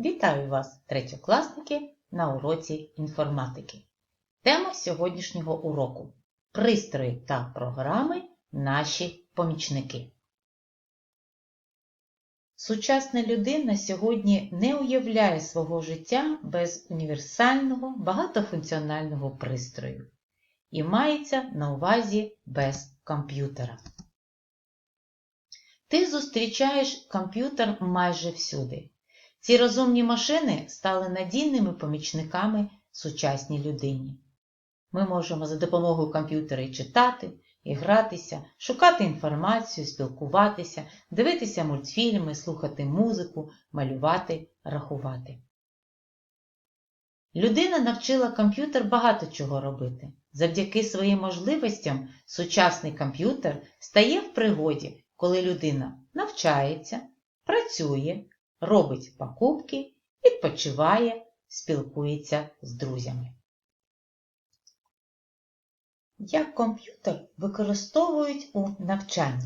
Вітаю вас, третьокласники, на уроці інформатики. Тема сьогоднішнього уроку пристрої та програми наші помічники. Сучасна людина сьогодні не уявляє свого життя без універсального багатофункціонального пристрою і мається на увазі без комп'ютера. Ти зустрічаєш комп'ютер майже всюди. Ці розумні машини стали надійними помічниками сучасній людині. Ми можемо за допомогою комп'ютера читати, і гратися, шукати інформацію, спілкуватися, дивитися мультфільми, слухати музику, малювати, рахувати. Людина навчила комп'ютер багато чого робити. Завдяки своїм можливостям сучасний комп'ютер стає в пригоді, коли людина навчається, працює, робить покупки, відпочиває, спілкується з друзями. Як комп'ютер використовують у навчанні?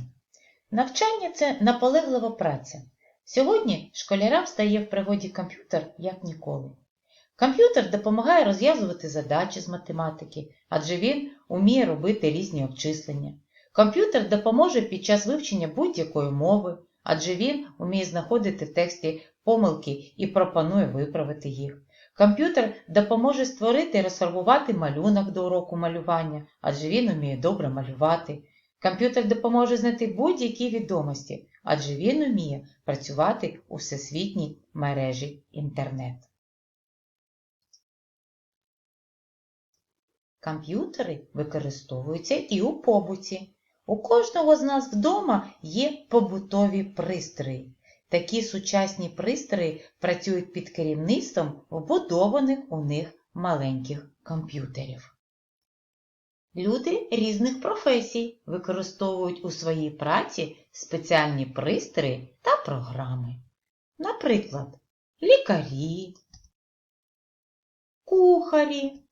Навчання це наполеглива праця. Сьогодні школярам стає в пригоді комп'ютер як ніколи. Комп'ютер допомагає розв'язувати задачі з математики, адже він уміє робити різні обчислення. Комп'ютер допоможе під час вивчення будь-якої мови, адже він уміє знаходити в тексті помилки і пропонує виправити їх. Комп'ютер допоможе створити і розфарбувати малюнок до уроку малювання, адже він уміє добре малювати. Комп'ютер допоможе знайти будь-які відомості, адже він уміє працювати у всесвітній мережі інтернет. Комп'ютери використовуються і у побуті. У кожного з нас вдома є побутові пристрої. Такі сучасні пристрої працюють під керівництвом вбудованих у них маленьких комп'ютерів. Люди різних професій використовують у своїй праці спеціальні пристрої та програми. Наприклад, лікарі, кухарі,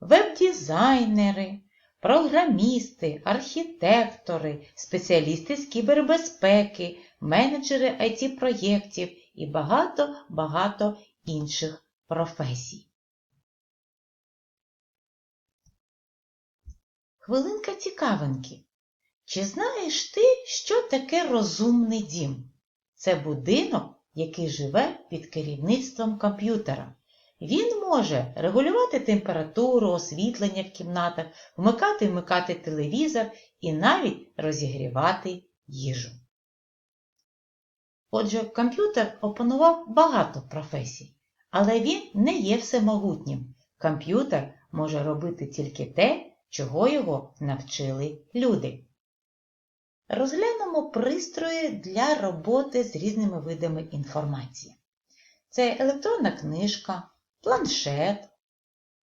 веб-дизайнери, програмісти, архітектори, спеціалісти з кібербезпеки, менеджери IT-проєктів і багато-багато інших професій. Хвилинка цікавинки. Чи знаєш ти, що таке розумний дім? Це будинок, який живе під керівництвом комп'ютера. Він може регулювати температуру, освітлення в кімнатах, вмикати і вмикати телевізор і навіть розігрівати їжу. Отже, комп'ютер опанував багато професій, але він не є всемогутнім. Комп'ютер може робити тільки те, чого його навчили люди. Розглянемо пристрої для роботи з різними видами інформації. Це електронна книжка, планшет,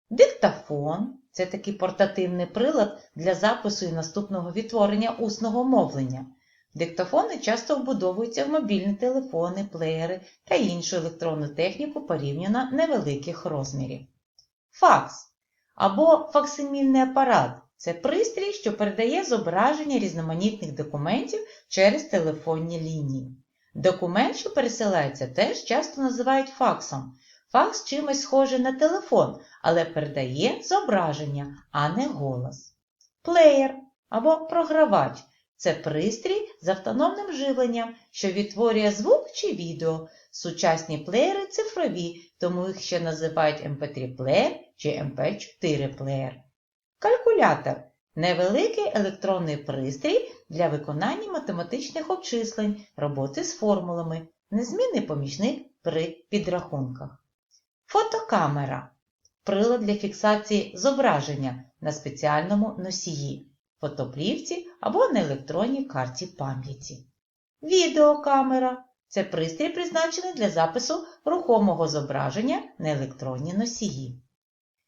диктофон це такий портативний прилад для запису і наступного відтворення усного мовлення. Диктофони часто вбудовуються в мобільні телефони, плеєри та іншу електронну техніку порівняно невеликих розмірів. Факс або факсимільний апарат це пристрій, що передає зображення різноманітних документів через телефонні лінії. Документ, що пересилається, теж часто називають факсом. Факс чимось схожий на телефон, але передає зображення, а не голос. Плеєр або програвач це пристрій з автономним живленням, що відтворює звук чи відео. Сучасні плеєри цифрові, тому їх ще називають MP3 плеєр чи MP4 плеєр. Калькулятор невеликий електронний пристрій для виконання математичних обчислень, роботи з формулами, незмінний помічник при підрахунках. Фотокамера прилад для фіксації зображення на спеціальному носії, фотоплівці або на електронній карті пам'яті. Відеокамера це пристрій, призначений для запису рухомого зображення на електронні носії.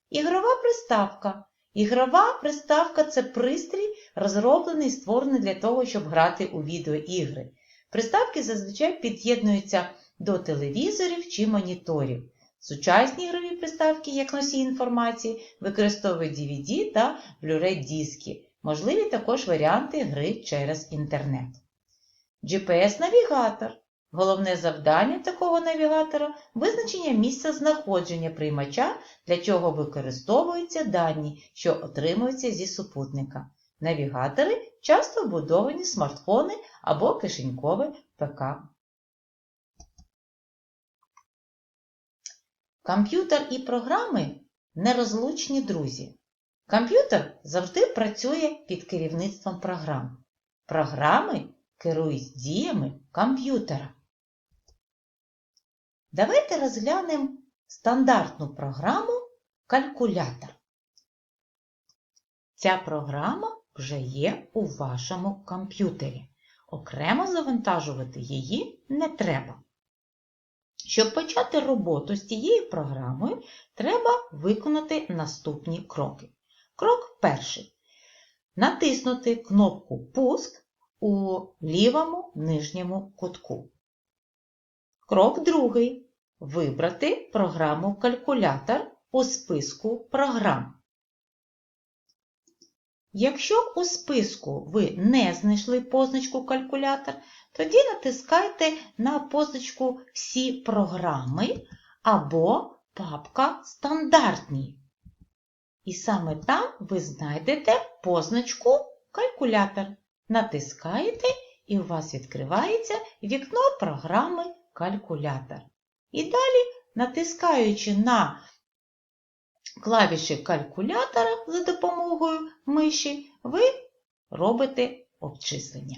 Ігрова приставка. Ігрова приставка це пристрій, розроблений і створений для того, щоб грати у відеоігри. Приставки зазвичай під'єднуються до телевізорів чи моніторів. Сучасні ігрові приставки, як носій інформації, використовують DVD та Blu-ray диски. Можливі також варіанти гри через інтернет. GPS-навігатор Головне завдання такого навігатора визначення місця знаходження приймача, для чого використовуються дані, що отримуються зі супутника. Навігатори часто вбудовані в смартфони або кишенькове ПК. Комп'ютер і програми нерозлучні друзі. Комп'ютер завжди працює під керівництвом програм. Програми керують діями комп'ютера. Давайте розглянемо стандартну програму калькулятор. Ця програма вже є у вашому комп'ютері. Окремо завантажувати її не треба. Щоб почати роботу з цією програмою, треба виконати наступні кроки. Крок перший. Натиснути кнопку Пуск у лівому нижньому кутку. Крок другий. Вибрати програму Калькулятор у списку програм. Якщо у списку ви не знайшли позначку Калькулятор, тоді натискайте на позначку Всі програми або папка Стандартні. І саме там ви знайдете позначку Калькулятор. Натискаєте і у вас відкривається вікно програми Калькулятор. І далі, натискаючи на клавіші калькулятора за допомогою миші, ви робите обчислення.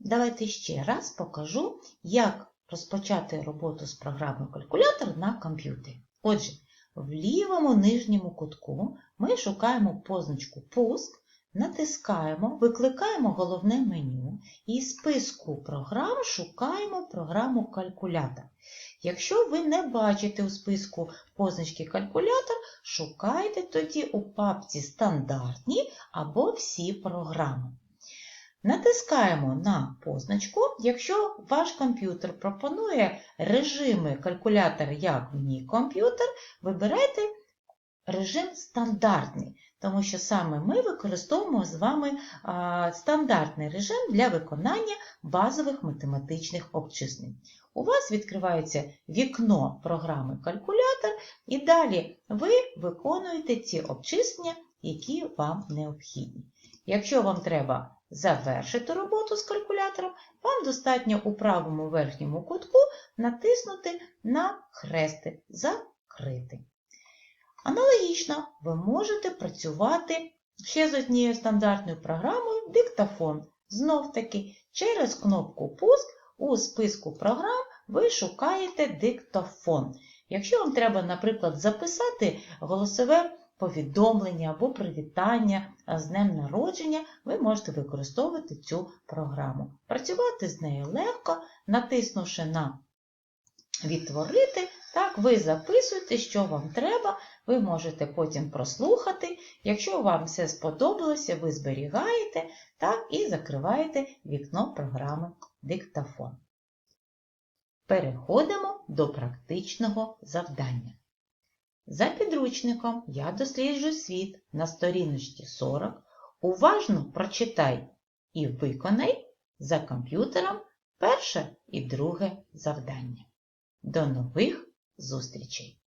Давайте ще раз покажу, як розпочати роботу з програмою калькулятор на комп'ютері. Отже, в лівому нижньому кутку ми шукаємо позначку Пуск, натискаємо, викликаємо головне меню і з списку програм шукаємо програму калькулятор. Якщо ви не бачите у списку позначки калькулятор, шукайте тоді у папці Стандартні або всі програми. Натискаємо на позначку. Якщо ваш комп'ютер пропонує режими калькулятор як мій комп'ютер, вибирайте режим стандартний, тому що саме ми використовуємо з вами стандартний режим для виконання базових математичних обчислень. У вас відкривається вікно програми калькулятор, і далі ви виконуєте ці обчислення, які вам необхідні. Якщо вам треба завершити роботу з калькулятором, вам достатньо у правому верхньому кутку натиснути на хрестик Закрити. Аналогічно ви можете працювати ще з однією стандартною програмою диктофон. Знов таки, через кнопку Пуск у списку програм ви шукаєте диктофон. Якщо вам треба, наприклад, записати голосове повідомлення або привітання з днем народження, ви можете використовувати цю програму. Працювати з нею легко, натиснувши на Відтворити, так, ви записуєте, що вам треба, ви можете потім прослухати. Якщо вам все сподобалося, ви зберігаєте так, і закриваєте вікно програми Диктофон. Переходимо до практичного завдання. За підручником Я досліджую світ на сторіночці 40. Уважно прочитай і виконай за комп'ютером перше і друге завдання. До нових зустрічей!